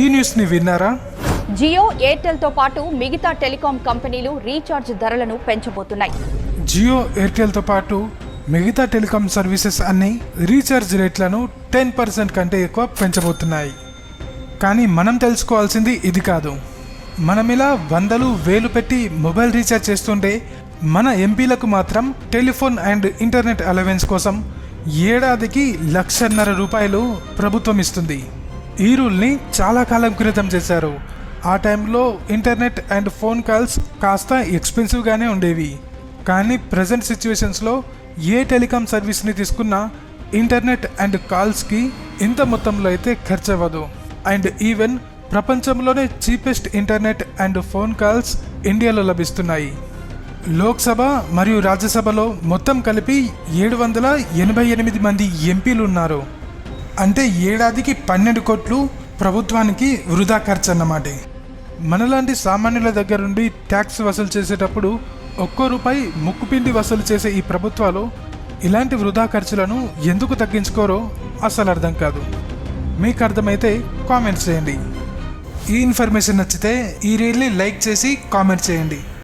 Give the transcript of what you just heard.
ఈ న్యూస్ని విన్నారా? జియో ఎయిర్టెల్తో పాటు మిగతా టెలికాం కంపెనీలు రీఛార్జ్ ధరలను పెంచబోతున్నాయి. జియో ఎయిర్టెల్తో పాటు మిగతా టెలికాం సర్వీసెస్ అన్ని రీఛార్జ్ రేట్లను టెన్ పర్సెంట్ కంటే ఎక్కువ పెంచబోతున్నాయి. కానీ మనం తెలుసుకోవాల్సింది ఇది కాదు. మనం ఇలా వందలు వేలు పెట్టి మొబైల్ రీఛార్జ్ చేస్తుంటే మన ఎంపీలకు మాత్రం టెలిఫోన్ అండ్ ఇంటర్నెట్ అలవెన్స్ కోసం ఏడాదికి లక్షన్నర రూపాయలు ప్రభుత్వం ఇస్తుంది. ఈ రూల్ని చాలా కాలం క్రితం చేశారు. ఆ టైంలో ఇంటర్నెట్ అండ్ ఫోన్ కాల్స్ కాస్త ఎక్స్పెన్సివ్గానే ఉండేవి. కానీ ప్రజెంట్ సిచ్యువేషన్స్లో ఏ టెలికాం సర్వీస్ని తీసుకున్నా ఇంటర్నెట్ అండ్ కాల్స్కి ఇంత మొత్తంలో అయితే ఖర్చు అవ్వదు అండ్ ఈవెన్ ప్రపంచంలోనే cheapest internet and phone calls ఇండియాలో లభిస్తున్నాయి. లోక్సభ మరియు రాజ్యసభలో మొత్తం కలిపి ఏడు వందల ఎనభై ఎనిమిది మంది ఎంపీలు ఉన్నారు అంటే ఏడాదికి పన్నెండు కోట్లు ప్రభుత్వానికి వృధా ఖర్చు అన్నమాట మనలాంటి సామాన్యుల దగ్గర నుండి ట్యాక్స్ వసూలు చేసేటప్పుడు ఒక్కో రూపాయి ముక్కుపిండి వసూలు చేసే ఈ ప్రభుత్వాలు ఇలాంటి వృధా ఖర్చులను ఎందుకు తగ్గించుకోరో అసలు అర్థం కాదు. మీకు అర్థమైతే కామెంట్స్ చేయండి. ఈ ఇన్ఫర్మేషన్ నచ్చితే ఈ రీల్ని లైక్ చేసి కామెంట్ చేయండి.